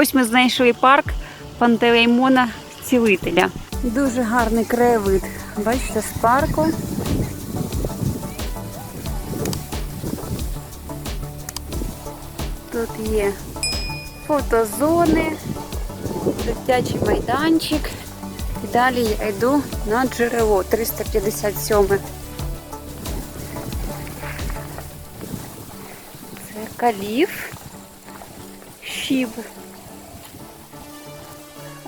Ось ми знайшли парк Пантелеймона Цілителя. Дуже гарний краєвид. Бачите, з парку. Тут є фотозони, дитячий майданчик. І далі я йду на джерело 357. Це каліф, щіб.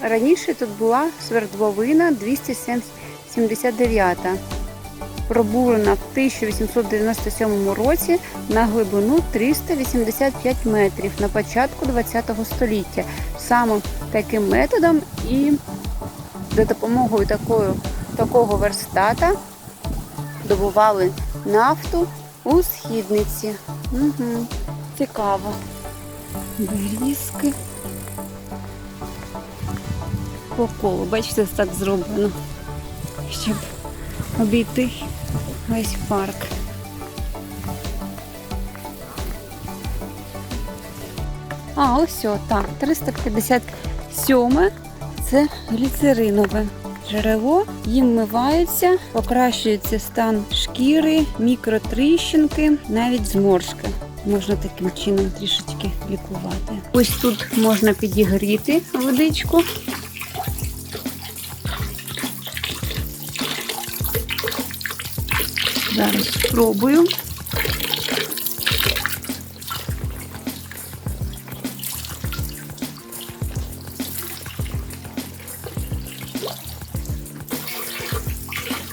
Раніше тут була свердловина 279, пробурена в 1897 році на глибину 385 метрів на початку ХХ століття. Саме таким методом і за допомогою такої, такого верстата добували нафту у східниці. Угу. Цікаво. Берізки. По колу. Бачите, так зроблено, щоб обійти весь парк. А, ось так, 357 це гліцеринове джерело. Їм миваються, покращується стан шкіри, мікротріщинки, навіть зморшки. Можна таким чином трішечки лікувати. Ось тут можна підігріти водичку. Зараз спробую.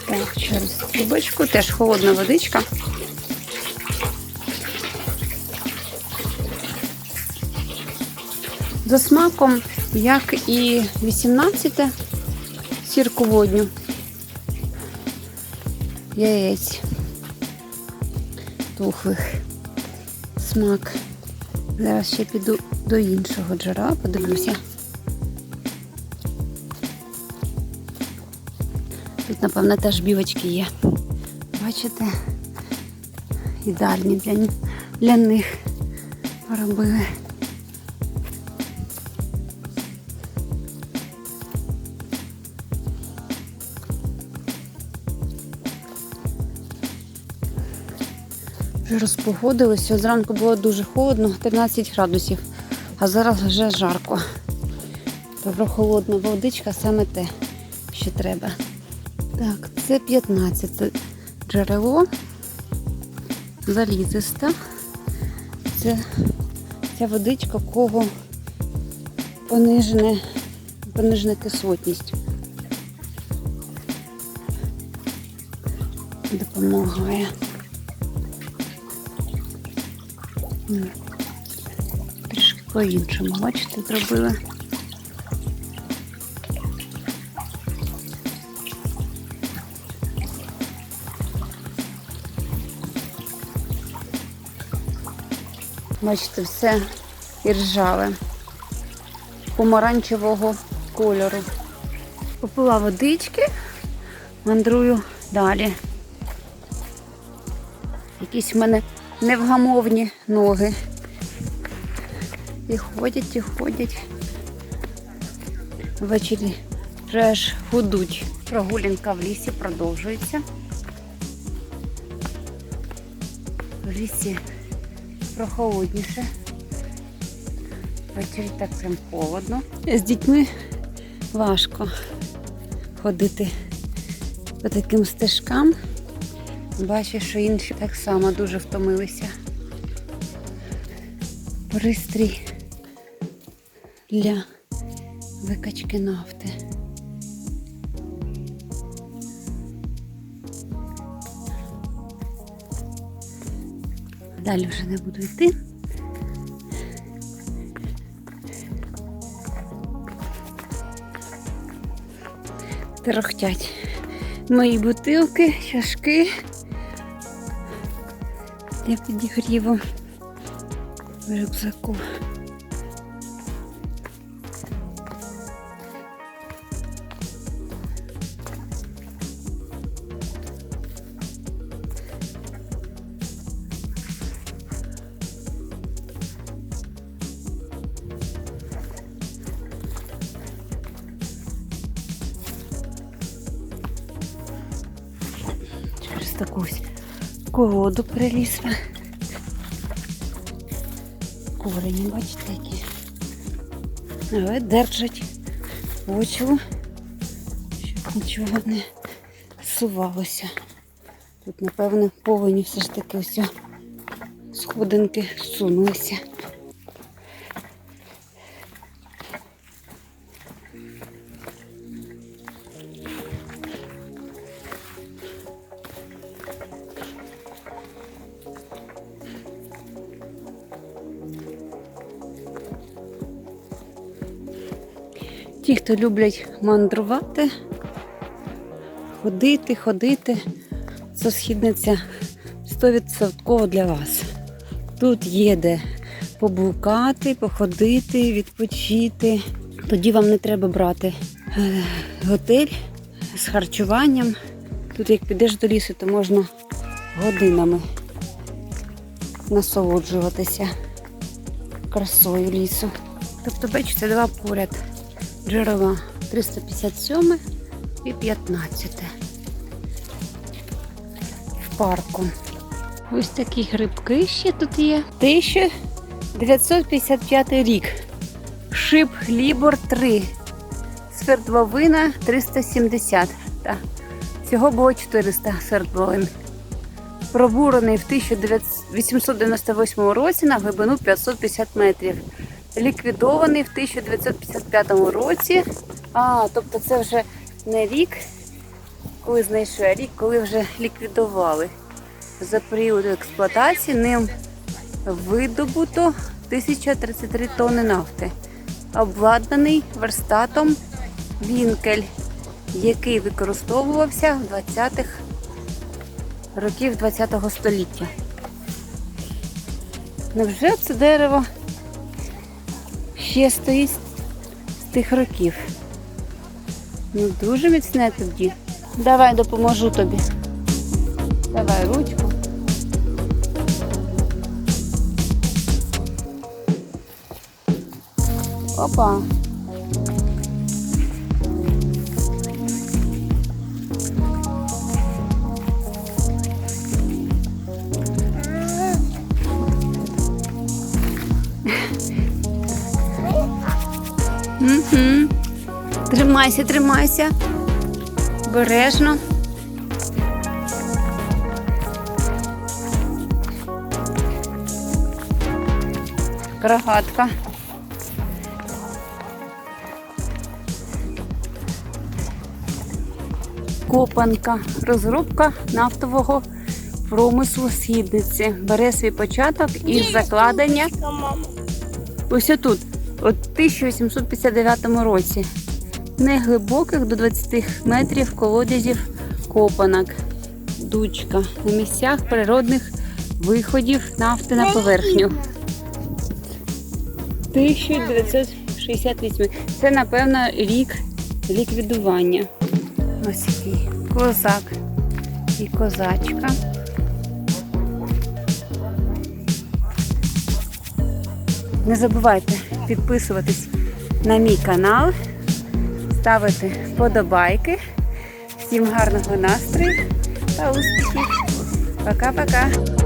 Так, через трубочку, теж холодна водичка. За смаком, як і 18 сірку водню. Яєць тухлих. Смак. Зараз ще піду до іншого джерела, подивлюся. Тут, напевно, теж бівочки є. Бачите? Ідеальні для, для них робили. Вже розпогодилося. Зранку було дуже холодно, 13 градусів, а зараз вже жарко. Добро холодна водичка саме те, що треба. Так, це 15 джерело. Залізиста. Це ця водичка, кого понижене, понижена кислотність. Допомагає. Трішки по-іншому, бачите, зробили. Бачите, все іржаве, помаранчевого кольору. Попила водички, мандрую далі. Якісь в мене невгамовні ноги. І ходять, і ходять. Ввечері вже аж гудуть. Прогулянка в лісі продовжується. В лісі прохолодніше. Ввечері так прям холодно. З дітьми важко ходити по таким стежкам. Бачу, що інші так само дуже втомилися. Пристрій для викачки нафти. Далі вже не буду йти. Трохтять мої бутилки, чашки для підігріву рюкзаку. Через таку ось колоду прилізла. Корені, бачите, які. Але держать почву, щоб нічого не сувалося. Тут, напевно, повені все ж таки ось сходинки сунулися. Ті, хто люблять мандрувати, ходити, ходити, це східниця 100% для вас. Тут є де поблукати, походити, відпочити. Тоді вам не треба брати е, готель з харчуванням. Тут, як підеш до лісу, то можна годинами насолоджуватися красою лісу. Тобто, бачите, два поряд джерела 357 і 15 в парку. Ось такі грибки ще тут є. 1955 рік. Шип Лібор 3. Свердловина 370. Так. Всього було 400 свердловин. Пробурений в 1898 році на глибину 550 метрів. Ліквідований в 1955 році. А, тобто це вже не рік, коли знайшли, а рік, коли вже ліквідували. За період експлуатації ним видобуто 1033 тонни нафти, обладнаний верстатом Вінкель, який використовувався в 20-х років 20-го століття. Невже це дерево ще стоїть з тих років? Ну, дуже міцне тоді. Давай допоможу тобі. Давай ручку. Опа. Угу. Тримайся, тримайся. Бережно. Крагатка. Копанка. Розробка нафтового промислу східниці. Бере свій початок із закладення ось тут, от 1859 році. Неглибоких до 20 метрів колодязів копанок. Дучка на місцях природних виходів нафти на поверхню. 1968. Це, напевно, рік ліквідування. Ось який козак і козачка. Не забувайте підписуватись на мій канал, ставити подобайки. Всім гарного настрою та успіхів. Пока-пока.